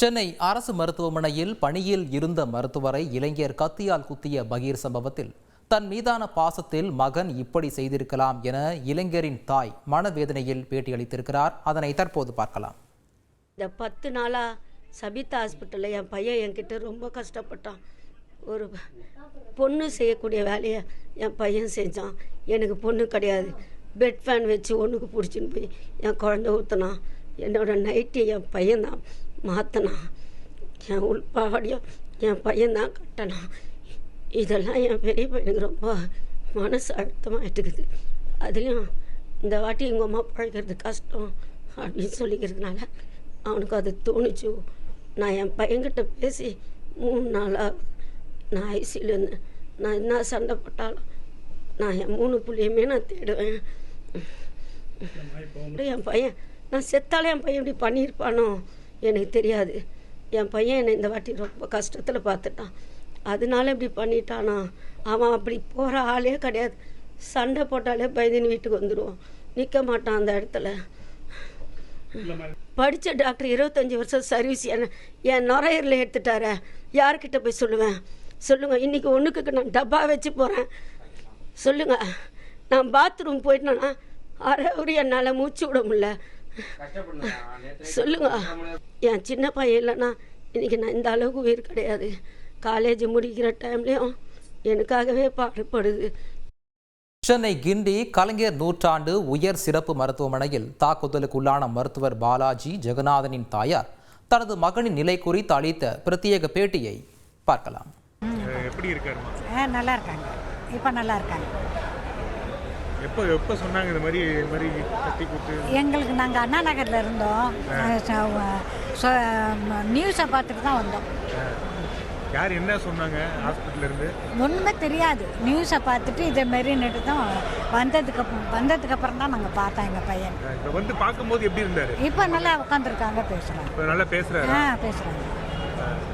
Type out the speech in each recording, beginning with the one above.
சென்னை அரசு மருத்துவமனையில் பணியில் இருந்த மருத்துவரை இளைஞர் கத்தியால் குத்திய பகீர் சம்பவத்தில் தன் மீதான பாசத்தில் மகன் இப்படி செய்திருக்கலாம் என இளைஞரின் தாய் மனவேதனையில் பேட்டியளித்திருக்கிறார். அதனை தற்போது பார்க்கலாம். இந்த பத்து நாளாக சபிதா ஹாஸ்பிட்டலில் என் பையன் என்கிட்ட ரொம்ப கஷ்டப்பட்டான். ஒரு பொண்ணு செய்யக்கூடிய வேலையை என் பையன் செஞ்சான். எனக்கு பொண்ணு கிடையாது. பெட் ஃபேன் வச்சு ஒன்றுக்கு பிடிச்சின்னு போய் என் குழந்தை ஊற்றினான் என்னோட நைட்டு என் பையன் தான் மாற்றினான் என் உள்பாவடியும் என் பையன் தான் கட்டினான் இதெல்லாம் என் பெரிய பையனுக்கு ரொம்ப மனசு அழுத்தமாக இருக்குது. அதுலேயும் இந்த வாட்டி எங்கள் அம்மா பழகிறது கஷ்டம் அப்படின்னு சொல்லிக்கிறதுனால அவனுக்கு அது தோணுச்சு. நான் என் பையன்கிட்ட பேசி மூணு நாளாக நான் ஐசியில் இருந்தேன் நான் என்ன சண்டை போட்டாலும் நான் என் மூணு புள்ளையுமே நான் தேடுவேன். என் பையன் நான் செத்தாலே என் பையன் இப்படி பண்ணியிருப்பானோ? எனக்கு தெரியாது. என் பையன் என்னை இந்த வாட்டி ரொம்ப கஷ்டத்தில் பார்த்துட்டான். அதனால இப்படி பண்ணிட்டானா? அவன் அப்படி போகிற ஆளே கிடையாது. சண்டை போட்டாலே பயந்துன்னு வீட்டுக்கு வந்துடுவான் நிற்க மாட்டான் அந்த இடத்துல. படித்த டாக்டர் இருபத்தஞ்சி வருஷம் சர்வீஸ் என்ன என் நுரையீரல எடுத்துட்டார. யார்கிட்ட போய் சொல்லுவேன்? சொல்லுங்கள் இன்றைக்கி ஒன்றுக்கு நான் டப்பா வச்சு போகிறேன் சொல்லுங்கள் நான் பாத்ரூம் போயிட்டேன்னா அரை ஒரு என்னால் மூச்சு விட முடியல. சொல்லுங்க. என் சின்ன பையன் இல்லைன்னா இன்றைக்கி நான் இந்த அளவுக்கு உயிர் கிடையாது. காலேஜ் முடிக்கிற டைம்லேயும் எனக்காகவே பாடுபடுது. சென்னை கிண்டி கலைஞர் நூற்றாண்டு உயர் சிறப்பு மருத்துவமனையில் தாக்குதலுக்கு உள்ளான மருத்துவர் பாலாஜி ஜெகநாதனின் தாயார் தனது மகனின் நிலை குறித்து அளித்த பிரத்யேக பேட்டியை பார்க்கலாம். எப்படி இருக்காருமா ஆ நல்லா இருக்காங்க. இப்போ நல்லா இருக்காங்க. எப்போ எப்போ சொன்னாங்க இந்த மாதிரி இந்த மாதிரி கத்தி குத்து எங்களுக்கு நாங்கள் அண்ணா நகரில் இருந்தோம். நியூஸை பார்த்துட்டு தான் வந்தோம். யார் என்ன சொன்னாங்க ஹாஸ்பிட்டல்ல இருந்து? ஒன்றுமே தெரியாது. நியூஸை பார்த்துட்டு இதே மாரின்னுட்டு தான் வந்ததுக்கு வந்ததுக்கு அப்புறம் தான் நாங்கள் பார்த்தோம் எங்கள் பையன். இப்போ வந்து பார்க்கும்போது எப்படி இருந்தாரு? இப்போ நல்லா உட்காந்துருக்காங்க பேசுகிறாங்க இப்போ நல்லா பேசுறாரு? ஆ பேசுகிறாங்க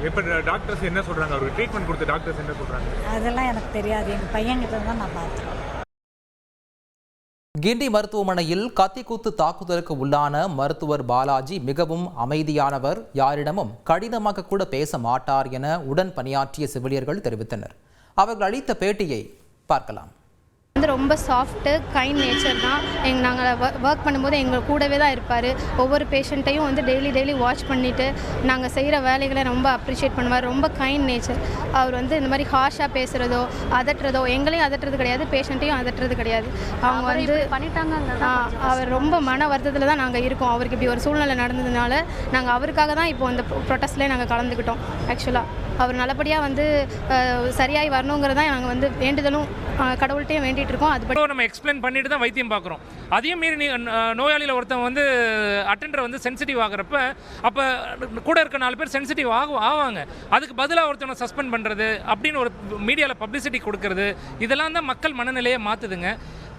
இப்போ டாக்டர்ஸ் என்ன சொல்றாங்க? அவருக்கு ட்ரீட்மெண்ட் கொடுத்த டாக்டர்ஸ் என்ன சொல்றாங்க? அதெல்லாம் எனக்கு தெரியாது. எங்கள் பையன்கிட்ட தான் நான் பார்த்தேன் கிண்டி மருத்துவமனையில் கத்திக்குத்து தாக்குதலுக்கு உள்ளான மருத்துவர் பாலாஜி மிகவும் அமைதியானவர். யாரிடமும் கடினமாக கூட பேச மாட்டார் என உடன் பணியாற்றிய செவிலியர்கள் தெரிவித்தனர். அவர்கள் அளித்த பேட்டியை பார்க்கலாம். வந்து ரொம்ப சாஃப்ட்டு கைண்ட் நேச்சர் தான். எங் நாங்கள் ஒர்க் பண்ணும்போது எங்கள் கூடவே தான் இருப்பார். ஒவ்வொரு பேஷண்ட்டையும் வந்து டெய்லி டெய்லி வாட்ச் பண்ணிவிட்டு நாங்கள் செய்கிற வேலைகளை ரொம்ப அப்ரிஷியேட் பண்ணுவார். ரொம்ப கைண்ட் நேச்சர் அவர் வந்து இந்த மாதிரி ஹாஷாக பேசுகிறதோ அதட்டுறதோ எங்களையும் அதட்டுறது கிடையாது பேஷண்ட்டையும் அதட்டுறது கிடையாது. அவங்க வந்து பண்ணிட்டாங்க அவர் ரொம்ப மன வருத்தத்தில் தான் நாங்கள் இருக்கோம். அவருக்கு இப்படி ஒரு சூழ்நிலை நடந்ததுனால நாங்கள் அவருக்காக தான் இப்போ இந்த ப்ரொட்டஸ்ட்லேயே நாங்கள் கலந்துக்கிட்டோம் ஆக்சுவலாக அவர் நல்லபடியாக வந்து சரியாகி வரணுங்கிறதான் நாங்கள் வந்து வேண்டுதலும் கடவுள்கிட்டையும் வேண்டிகிட்டு இருக்கோம். அது இப்போ நம்ம எக்ஸ்பிளைன் பண்ணிட்டு தான் வைத்தியம் பார்க்குறோம். அதையும் மீறி நீ நோயாளியில் ஒருத்தன் வந்து அட்டெண்டர் வந்து சென்சிட்டிவ் ஆகிறப்ப அப்போ கூட இருக்க நாலு பேர் சென்சிட்டிவ் ஆகும் ஆவாங்க. அதுக்கு பதிலாக ஒருத்தனை சஸ்பெண்ட் பண்ணுறது அப்படின்னு ஒரு மீடியாவில் பப்ளிசிட்டி கொடுக்கறது இதெல்லாம் தான் மக்கள் மனநிலையை மாற்றுதுங்க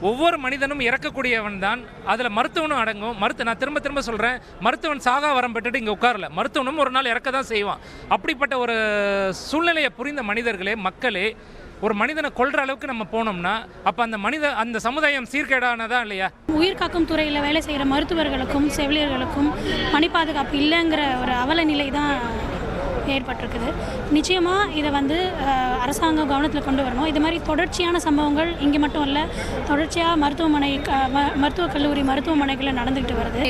ஒவ்வொரு மனிதனும் இறக்கக்கூடியவன் தான். அதில் மருத்துவனும் அடங்கும். மருத்துவ நான் திரும்ப திரும்ப சொல்கிறேன் மருத்துவன் சாகா வரம் பெற்றுட்டு இங்கே உட்காரல. மருத்துவனும் ஒரு நாள் இறக்க தான் செய்வான். அப்படிப்பட்ட ஒரு சூழ்நிலையை புரிந்த மனிதர்களே மக்களே ஒரு மனிதனை கொள்ற அளவுக்கு நம்ம போனோம்னா அப்போ அந்த மனித அந்த சமுதாயம் சீர்கேடானதா இல்லையா? உயிர் காக்கும் துறையில் வேலை செய்கிற மருத்துவர்களுக்கும் செவிலியர்களுக்கும் பணி பாதுகாப்பு இல்லைங்கிற ஒரு அவல நிலை தான் ஏற்பட்டிருக்குது. நிச்சயமாக இதை வந்து அரசாங்கம் கவனத்தில் கொண்டு வரணும். இது மாதிரி தொடர்ச்சியான சம்பவங்கள் இங்கே மட்டும் இல்லை தொடர்ச்சியாக மருத்துவமனை மருத்துவக் கல்லூரி மருத்துவமனைகளில் நடந்துக்கிட்டு வருது.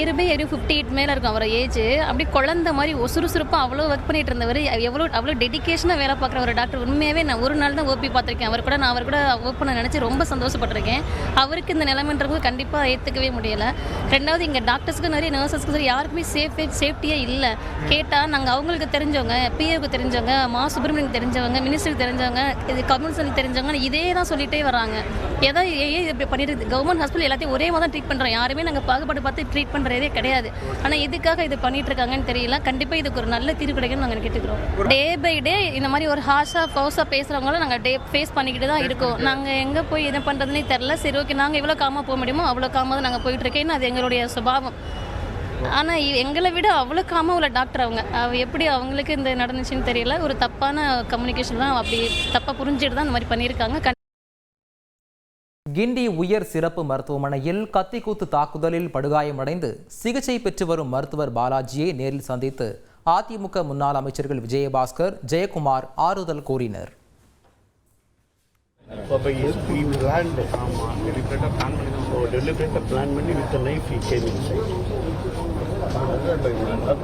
இருபே எதுவும் ஃபிஃப்டி எயிட் மேலே இருக்கும். அவர் ஏஜ் அப்படி குழந்த மாதிரி ஒரு சுறுசுறுப்பாக அவ்வளோ ஒர்க் பண்ணிட்டு இருந்தவர். எவ்வளோ அவ்வளோ டெடிகேஷனாக வேலை பார்க்குற ஒரு டாக்டர் உண்மையாகவே நான் ஒரு நாள் தான் ஓபி பார்த்துருக்கேன். அவர் கூட நான் அவர் கூட ஒர்க் பண்ண நினச்சி ரொம்ப சந்தோஷப்பட்டிருக்கேன். அவருக்கு இந்த நிலைமைன்றது கண்டிப்பாக ஏற்றுக்கவே முடியலை. ரெண்டாவது இங்கே டாக்டர்ஸ்க்கு நிறைய நர்சஸ்க்கு சரி யாருக்குமே சேஃபே சேஃப்டியே இல்லை. கேட்டால் நாங்கள் அவங்களுக்கு தெரிஞ்சவங்க பிஏவுக்கு தெரிஞ்சவங்க மா சுப்பிரமணியனுக்கு தெரிஞ்சவங்க மினிஸ்டருக்கு தெரிஞ்சவங்க இது கம்யூனிஸ்ட் தெரிஞ்சவங்க இதே தான் சொல்லிட்டே வராங்க. ஏதோ ஏன் இப்படி பண்ணிட்டு கவர்மெண்ட் ஹாஸ்பிட்டல் எல்லாத்தையும் ஒரே மாதிரி தான் ட்ரீட் பண்ணுறோம் யாருமே நாங்கள் பாகுபாடு பார்த்து ட்ரீட் பண்ணுறதே கிடையாது. ஆனால் எதுக்காக இது பண்ணிட்டு இருக்காங்கன்னு தெரியல. கண்டிப்பாக இதுக்கு ஒரு நல்ல தீர்வு கிடைக்கும்னு நாங்கள் கேட்டுக்கிறோம். டே பை டே இந்த மாதிரி ஒரு ஹாஷாக ஃபவுஸாக பேசுகிறவங்கள நாங்கள் டே ஃபேஸ் பண்ணிக்கிட்டு தான் இருக்கோம். நாங்கள் எங்கே போய் என்ன பண்ணுறதுனே தெரில சரி ஓகே நாங்கள் எவ்வளோ காமாக போக முடியுமோ அவ்வளோ காமாக தான் நாங்கள் போயிட்டு இருக்கேன்னு அது எங்களுடைய சுபாவம். ஆனால் எங்களை விட அவ்வளோ காமாக உள்ள டாக்டர் அவங்க. அவ எப்படி அவங்களுக்கு இந்த நடந்துச்சுன்னு தெரியல. ஒரு தப்பான கம்யூனிகேஷன் தான் அப்படி தப்பாக புரிஞ்சுட்டு தான் இந்த மாதிரி பண்ணியிருக்காங்க. கிண்டி உயர் சிறப்பு மருத்துவமனையில் கத்திக்குத்து தாக்குதலில் படுகாயமடைந்து சிகிச்சை பெற்று வரும் மருத்துவர் பாலாஜியை நேரில் சந்தித்து அதிமுக முன்னாள் அமைச்சர்கள் விஜயபாஸ்கர் ஜெயக்குமார் ஆறுதல் கூறினர். We planned ஆமா டெலிபரேட்டாக பிளான் பண்ணி தான் ஓ டெலிபரேட்டாக பிளான் பண்ணி with knife he came inside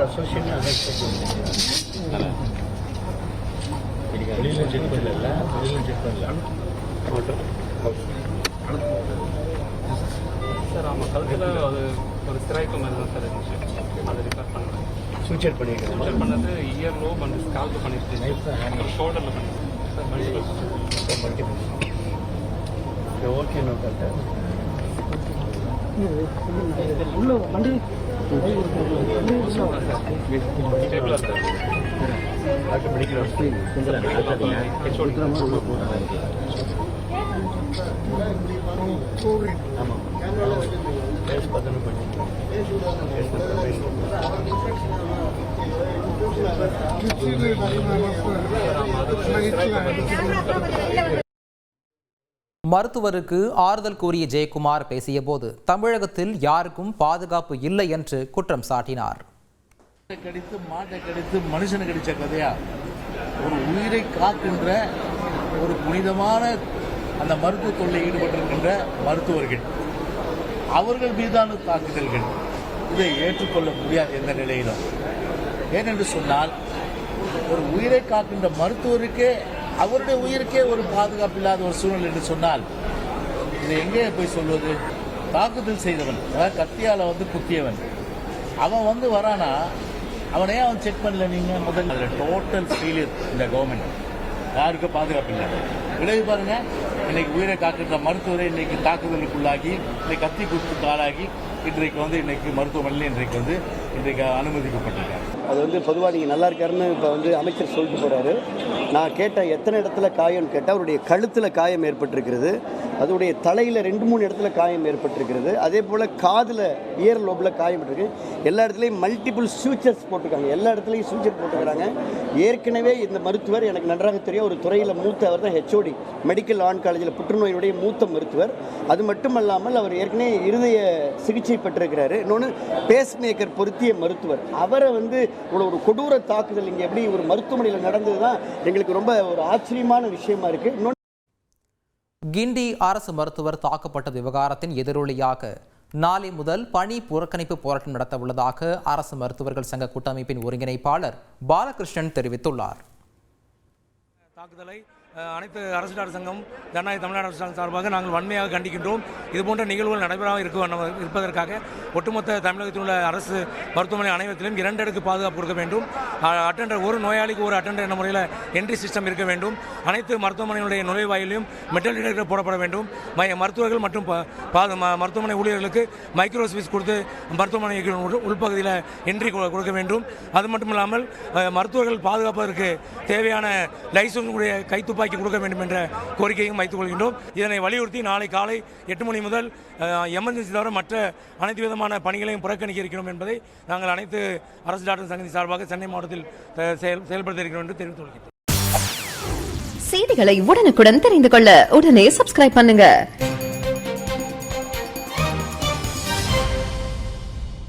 associate வெளியில் செக் பண்ணல வெளியில் செக் பண்ணல. சார் ஆமாம் கழுத்தில் அது ஒரு ஸ்ட்ரைக்கு மாதிரி தான் சார் இருந்துச்சு. அதை ரிப்பேர் பண்ணேன் சூச்சர் பண்ணிக்கிறேன் ஃபியூச்சர் பண்ணது இயர் லோ பண்ணி ஸ்கால்ப் பண்ணிட்டு ஷோல்டரில் பண்ணி ஓகே நோ கரெக்டாக ஸ்டேபிளாக டாக்டர் மெடிக்கல் ஆமாம் மருத்துவருக்கு ஆறுதல் கூறிய ஜெயக்குமார் பேசியபோது தமிழகத்தில் யாருக்கும் பாதுகாப்பு இல்லை என்று குற்றம் சாட்டினார். கடித்து மாட்டை கடித்து மனுஷனை கடிச்ச கதையா? ஒரு உயிரை காக்கின்ற ஒரு புனிதமான அந்த மருத்துவ தொழில் ஈடுபட்டிருக்கின்ற மருத்துவர்கள் அவர்கள் மீதான தாக்குதல்கள் இதை ஏற்றுக்கொள்ள முடியாது எந்த நிலையிலும். ஏனென்று சொன்னால் ஒரு உயிரை காக்கின்ற மருத்துவருக்கே அவருடைய உயிருக்கே ஒரு பாதுகாப்பு இல்லாத ஒரு சூழ்நிலை என்று சொன்னால் இதை எங்கே போய் சொல்வது? தாக்குதல் செய்தவன் அதாவது கத்தியால வந்து குத்தியவன். அவன் வந்து வரானா? அவனையே அவன் செக் பண்ணல நீங்க முதல்ல. டோட்டல் ஃபெயிலியர் இந்த கவர்மெண்ட் யாருக்கும் பாதுகாப்பு இல்லை. விளைவு பாருங்க. இன்னைக்கு உயிரை காக்கின்ற மருத்துவரை இன்னைக்கு தாக்குதலுக்குள்ளாகி இன்னைக்கு கத்தி குத்துக்கு ஆளாகி இன்றைக்கு வந்து இன்னைக்கு மருத்துவமனையில் இன்றைக்கு வந்து இன்றைக்கு அனுமதிக்கப்பட்டிருக்காங்க அது வந்து பொதுவாக நீங்கள் நல்லா இருக்காருன்னு இப்போ வந்து அமைச்சர் சொல்லிட்டு போகிறாரு நான் கேட்டேன் எத்தனை இடத்துல காயம்னு கேட்டால் அவருடைய கழுத்தில் காயம் ஏற்பட்டிருக்கிறது. அதோடைய தலையில் ரெண்டு மூணு இடத்துல காயம் ஏற்பட்டிருக்கிறது. அதே போல் காதில் இயர் லோபில் காயம் இருக்கு எல்லா இடத்துலையும் மல்டிபிள் சூச்சர்ஸ் போட்டிருக்காங்க. எல்லா இடத்துலையும் சூச்சர் போட்டுருக்கிறாங்க. ஏற்கனவே இந்த மருத்துவர் எனக்கு நன்றாக தெரியும் ஒரு துறையில் மூத்த அவர் தான் ஹெச்ஓடி மெடிக்கல் ஆன் காலேஜில் புற்றுநோயினுடைய மூத்த மருத்துவர். அது மட்டுமல்லாமல் அவர் ஏற்கனவே இருதய சிகிச்சை பெற்றிருக்கிறாரு. இன்னொன்று பேஸ் மேக்கர் பொருத்திய மருத்துவர். அவரை வந்து இவ்வளோ ஒரு கொடூர தாக்குதல் இங்கே எப்படி ஒரு மருத்துவமனையில் நடந்தது தான் எங்களுக்கு ரொம்ப ஒரு ஆச்சரியமான விஷயமா இருக்குது இன்னொன்று கிண்டி அரசு மருத்துவர் தாக்கப்பட்ட விவகாரத்தின் எதிரொலியாக நாளை முதல் பணி புறக்கணிப்பு போராட்டம் நடத்த உள்ளதாக அரசு மருத்துவர்கள் சங்க கூட்டமைப்பின் ஒருங்கிணைப்பாளர் பாலகிருஷ்ணன் தெரிவித்துள்ளார். தாக்குதலை அனைத்து அரசு சங்கம் ஜனநாயக தமிழ்நாடு அரசு சார்பாக நாங்கள் வன்மையாக கண்டிக்கின்றோம். இதுபோன்ற நிகழ்வுகள் நடைபெறாமல் இருக்க இருப்பதற்காக ஒட்டுமொத்த தமிழகத்தில் உள்ள அரசு மருத்துவமனை அனைவத்திலும் இரண்டு அடுக்கு பாதுகாப்பு கொடுக்க வேண்டும். அட்டண்டர் ஒரு நோயாளிக்கு ஒரு அட்டண்டர் என்ற முறையில் என்ட்ரி சிஸ்டம் இருக்க வேண்டும். அனைத்து மருத்துவமனைகளுடைய நுழைவாயிலையும் மெட்டல் டிடெக்டர் போடப்பட வேண்டும். மை- மருத்துவர்கள் மற்றும் ப- ம- மருத்துவமனை ஊழியர்களுக்கு மைக்ரோஸ்பீஸ் கொடுத்து மருத்துவமனை உள்- உள்பகுதியில் என்ட்ரி கொ- கொடுக்க வேண்டும். அது மட்டும் இல்லாமல் மருத்துவர்கள் பாதுகாப்பதற்கு தேவையான லைசன்ஸ் உடைய கைத்துப்பாக்கி கொடுக்க வேண்டும் என்ற கோரிக்கையும் வைத்துக் கொள்கின்றோம். இதனை வலியுறுத்தி நாளை காலை எட்டு மணி முதல் எமர்ஜென்சி தவிர மற்ற அனைத்து விதமான பணிகளையும் புறக்கணிக்க இருக்கிறோம் என்பதை நாங்கள் அனைத்து அரசு டாக்டர் சங்கத்தின் சார்பாக சென்னை மாவட்டத்தில் செயல்படுத்த இருக்கிறோம் என்று தெரிவித்துக் கொள்கிறோம். செய்திகளை உடனுக்குடன் தெரிந்து கொள்ள உடனே சப்ஸ்கிரைப் பண்ணுங்க.